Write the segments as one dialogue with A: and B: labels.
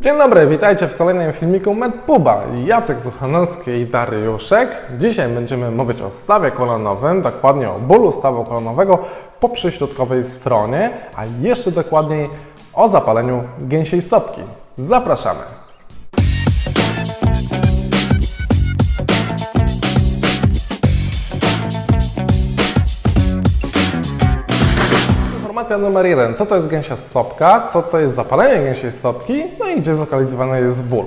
A: Dzień dobry, witajcie w kolejnym filmiku MedPuba. Jacek Zuchanowski i Dariuszek. Dzisiaj będziemy mówić o stawie kolanowym, dokładnie o bólu stawu kolanowego po przyśrodkowej stronie, a jeszcze dokładniej o zapaleniu gęsiej stopki. Zapraszamy. Informacja numer jeden. Co to jest gęsia stopka? Co to jest zapalenie gęsiej stopki? No i gdzie zlokalizowany jest ból?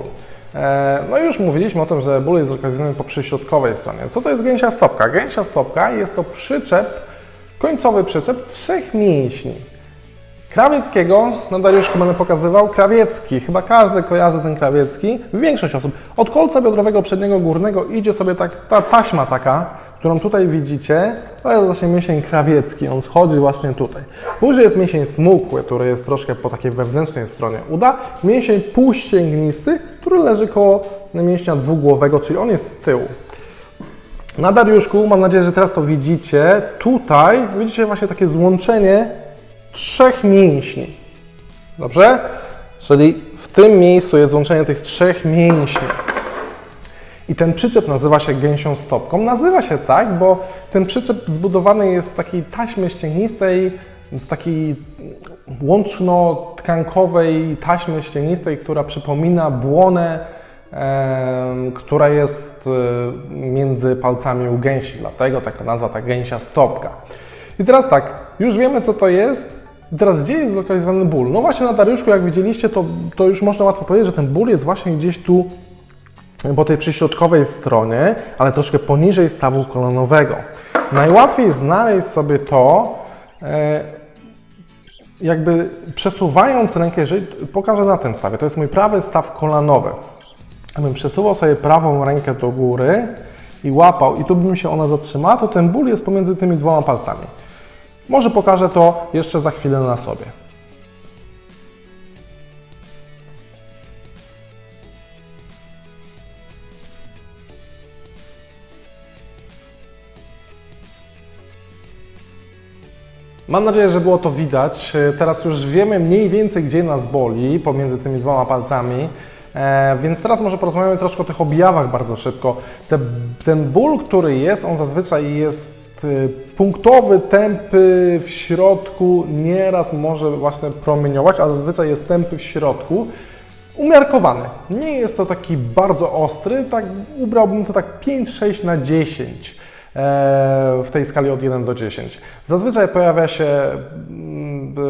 A: E, No już mówiliśmy o tym, że ból jest zlokalizowany po przyśrodkowej stronie. Co to jest gęsia stopka? Gęsia stopka jest to przyczep, końcowy przyczep trzech mięśni. Krawieckiego, no Dariuszku będę pokazywał, krawiecki, chyba każdy kojarzy ten krawiecki, większość osób. Od kolca biodrowego przedniego górnego idzie sobie tak, ta taśma taka, którą tutaj widzicie, to jest właśnie mięsień krawiecki, on schodzi właśnie tutaj. Później jest mięsień smukły, który jest troszkę po takiej wewnętrznej stronie uda, mięsień półścięgnisty, który leży koło mięśnia dwugłowego, czyli on jest z tyłu. Na Dariuszku, mam nadzieję, że teraz to widzicie, tutaj widzicie właśnie takie złączenie trzech mięśni. Dobrze? Czyli w tym miejscu jest złączenie tych trzech mięśni. I ten przyczep nazywa się gęsią stopką. Nazywa się tak, bo ten przyczep zbudowany jest z takiej taśmy ścięgnistej, z takiej łączno-tkankowej taśmy ścięgnistej, która przypomina błonę, em, która jest e, między palcami u gęsi. Dlatego taka nazwa, ta gęsia stopka. I teraz tak, już wiemy co to jest. I teraz gdzie jest zlokalizowany ból? No właśnie na Dariuszku, jak widzieliście, to, to już można łatwo powiedzieć, że ten ból jest właśnie gdzieś tu po tej przyśrodkowej stronie, ale troszkę poniżej stawu kolanowego. Najłatwiej znaleźć sobie to, e, jakby przesuwając rękę, jeżeli pokażę na tym stawie, to jest mój prawy staw kolanowy. Gdybym przesuwał sobie prawą rękę do góry i łapał, i tu by mi się ona zatrzymała, to ten ból jest pomiędzy tymi dwoma palcami. Może pokażę to jeszcze za chwilę na sobie. Mam nadzieję, że było to widać. E, Teraz już wiemy mniej więcej, gdzie nas boli pomiędzy tymi dwoma palcami. E, więc teraz może porozmawiamy troszkę o tych objawach bardzo szybko. Te, ten ból, który jest, on zazwyczaj jest punktowy, tępy w środku, nieraz może właśnie promieniować, a zazwyczaj jest tępy w środku. Umiarkowany. Nie jest to taki bardzo ostry, tak ubrałbym to tak 5-6 na 10 e, w tej skali od 1 do 10. Zazwyczaj pojawia się, mm, b-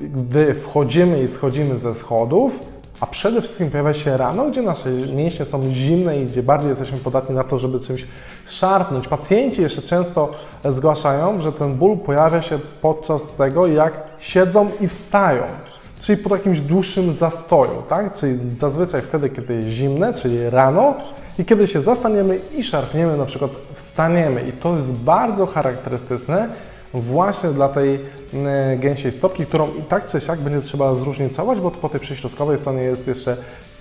A: gdy wchodzimy i schodzimy ze schodów, a przede wszystkim pojawia się rano, gdzie nasze mięśnie są zimne i gdzie bardziej jesteśmy podatni na to, żeby czymś szarpnąć. Pacjenci jeszcze często zgłaszają, że ten ból pojawia się podczas tego, jak siedzą i wstają. Czyli po jakimś dłuższym zastoju, tak? Czyli zazwyczaj wtedy, kiedy jest zimne, czyli rano i kiedy się zastaniemy i szarpniemy, na przykład wstaniemy. I to jest bardzo charakterystyczne właśnie dla tej e, gęsiej stopki, którą i tak czy siak będzie trzeba zróżnicować, bo po tej przyśrodkowej stronie jest jeszcze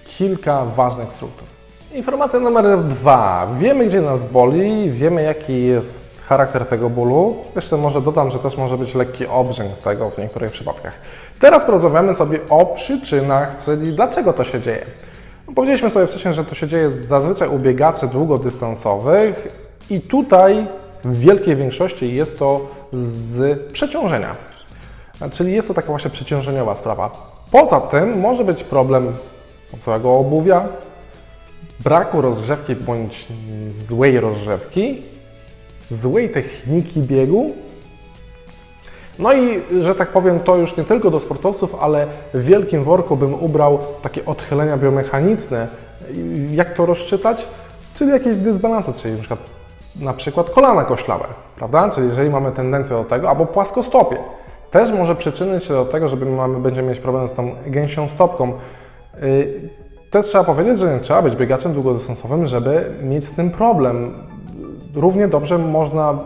A: kilka ważnych struktur. Informacja numer dwa. Wiemy, gdzie nas boli, wiemy, jaki jest charakter tego bólu. Jeszcze może dodam, że też może być lekki obrzęk tego w niektórych przypadkach. Teraz porozmawiamy sobie o przyczynach, czyli dlaczego to się dzieje. No, Powiedzieliśmy sobie wcześniej, że to się dzieje zazwyczaj u biegaczy długodystansowych i tutaj w wielkiej większości jest to z przeciążenia. Czyli jest to taka właśnie przeciążeniowa sprawa. Poza tym może być problem złego obuwia, braku rozgrzewki bądź złej rozgrzewki, złej techniki biegu. No i, że tak powiem, to już nie tylko do sportowców, ale w wielkim worku bym ubrał takie odchylenia biomechaniczne. Jak to rozczytać? Czyli jakieś dysbalanse, czyli przykład, na przykład kolana koślawe, prawda? Czyli jeżeli mamy tendencję do tego, albo płaskostopie. Też może przyczynić się do tego, że będziemy mieć problem z tą gęsią stopką. Yy, też trzeba powiedzieć, że nie trzeba być biegaczem długodystansowym, żeby mieć z tym problem. Równie dobrze można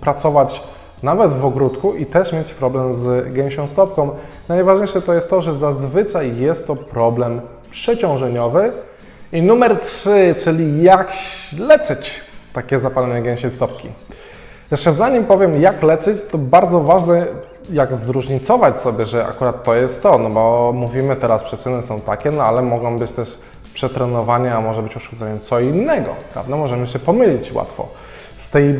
A: pracować nawet w ogródku i też mieć problem z gęsią stopką. Najważniejsze to jest to, że zazwyczaj jest to problem przeciążeniowy. I numer trzy, czyli jak leczyć takie zapalenie gęsiej stopki. Jeszcze zanim powiem, jak leczyć, to bardzo ważne, jak zróżnicować sobie, że akurat to jest to, no bo mówimy teraz, przyczyny są takie, no ale mogą być też przetrenowanie, a może być uszkodzenie co innego, prawda? Możemy się pomylić łatwo. Z tej y,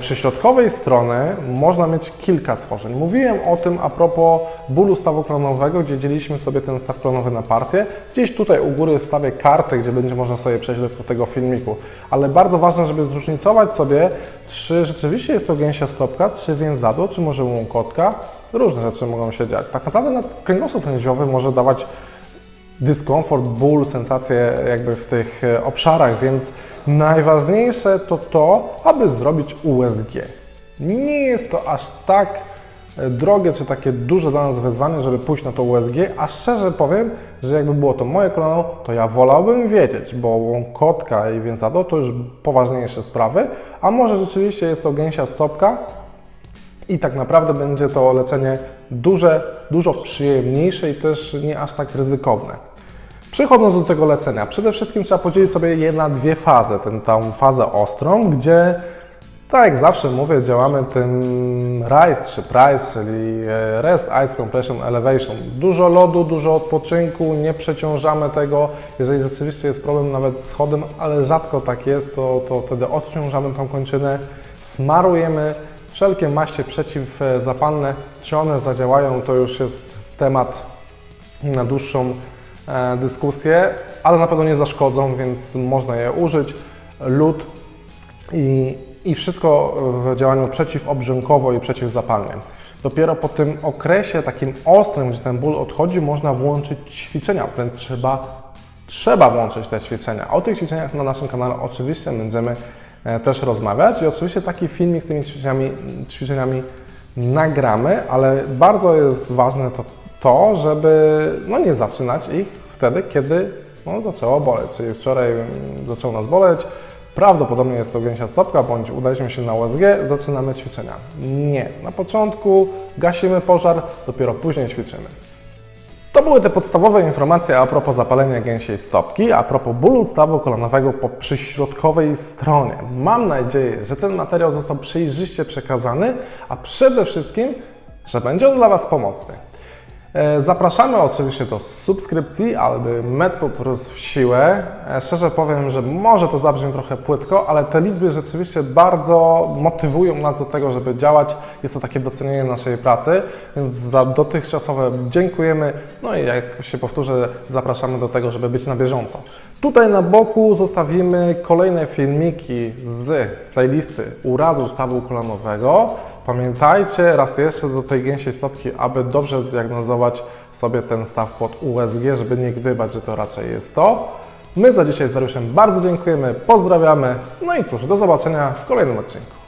A: przyśrodkowej strony można mieć kilka schorzeń. Mówiłem o tym a propos bólu stawu klonowego, gdzie dzieliliśmy sobie ten staw klonowy na partie. Gdzieś tutaj u góry wstawię kartę, gdzie będzie można sobie przejść do tego filmiku. Ale bardzo ważne, żeby zróżnicować sobie, czy rzeczywiście jest to gęsia stopka, czy więzadło, czy może łąkotka. Różne rzeczy mogą się dziać. Tak naprawdę na kręgosłup lędźwiowy może dawać dyskomfort, ból, sensacje jakby w tych e, obszarach, więc najważniejsze to to, aby zrobić USG. Nie jest to aż tak e, drogie czy takie duże dla nas wyzwanie, żeby pójść na to USG, a szczerze powiem, że jakby było to moje kolano, to ja wolałbym wiedzieć, bo łąkotka i więzadło to już poważniejsze sprawy, a może rzeczywiście jest to gęsia stopka, i tak naprawdę będzie to leczenie duże, dużo przyjemniejsze i też nie aż tak ryzykowne. Przechodząc do tego leczenia, przede wszystkim trzeba podzielić sobie je na dwie fazy. Tę fazę ostrą, gdzie tak jak zawsze mówię, działamy tym RISE czy PRICE, czyli e, Rest Ice Compression Elevation. Dużo lodu, dużo odpoczynku, nie przeciążamy tego. Jeżeli rzeczywiście jest problem nawet z chodem, ale rzadko tak jest, to, to wtedy odciążamy tą kończynę, smarujemy wszelkie maście przeciwzapalne. Czy one zadziałają, to już jest temat na dłuższą e, dyskusję, ale na pewno nie zaszkodzą, więc można je użyć. Lód i, i wszystko w działaniu przeciwobrzękowo i przeciwzapalnie. Dopiero po tym okresie takim ostrym, gdzie ten ból odchodzi, można włączyć ćwiczenia, wręcz trzeba, trzeba włączyć te ćwiczenia. O tych ćwiczeniach na naszym kanale oczywiście będziemy e, też rozmawiać i oczywiście taki filmik z tymi ćwiczeniami, ćwiczeniami nagramy, ale bardzo jest ważne to, to żeby no, nie zaczynać ich wtedy, kiedy no, zaczęło boleć. Czyli wczoraj mm, zaczęło nas boleć, prawdopodobnie jest to gęsia stopka, bądź udaliśmy się na USG, zaczynamy ćwiczenia. Nie. Na początku gasimy pożar, dopiero później ćwiczymy. To były te podstawowe informacje a propos zapalenia gęsiej stopki, a propos bólu stawu kolanowego po przyśrodkowej stronie. Mam nadzieję, że ten materiał został przejrzyście przekazany, a przede wszystkim, że będzie on dla Was pomocny. E, Zapraszamy oczywiście do subskrypcji, aby MedPop rósł w siłę. E, Szczerze powiem, że może to zabrzmi trochę płytko, ale te liczby rzeczywiście bardzo motywują nas do tego, żeby działać. Jest to takie docenienie naszej pracy, więc za dotychczasowe dziękujemy. No i jak się powtórzę, zapraszamy do tego, żeby być na bieżąco. Tutaj na boku zostawimy kolejne filmiki z playlisty urazu stawu kolanowego. Pamiętajcie raz jeszcze do tej gęsiej stopki, aby dobrze zdiagnozować sobie ten staw pod USG, żeby nie gdybać, że to raczej jest to. My za dzisiaj z Dariuszem bardzo dziękujemy, pozdrawiamy, no i cóż, do zobaczenia w kolejnym odcinku.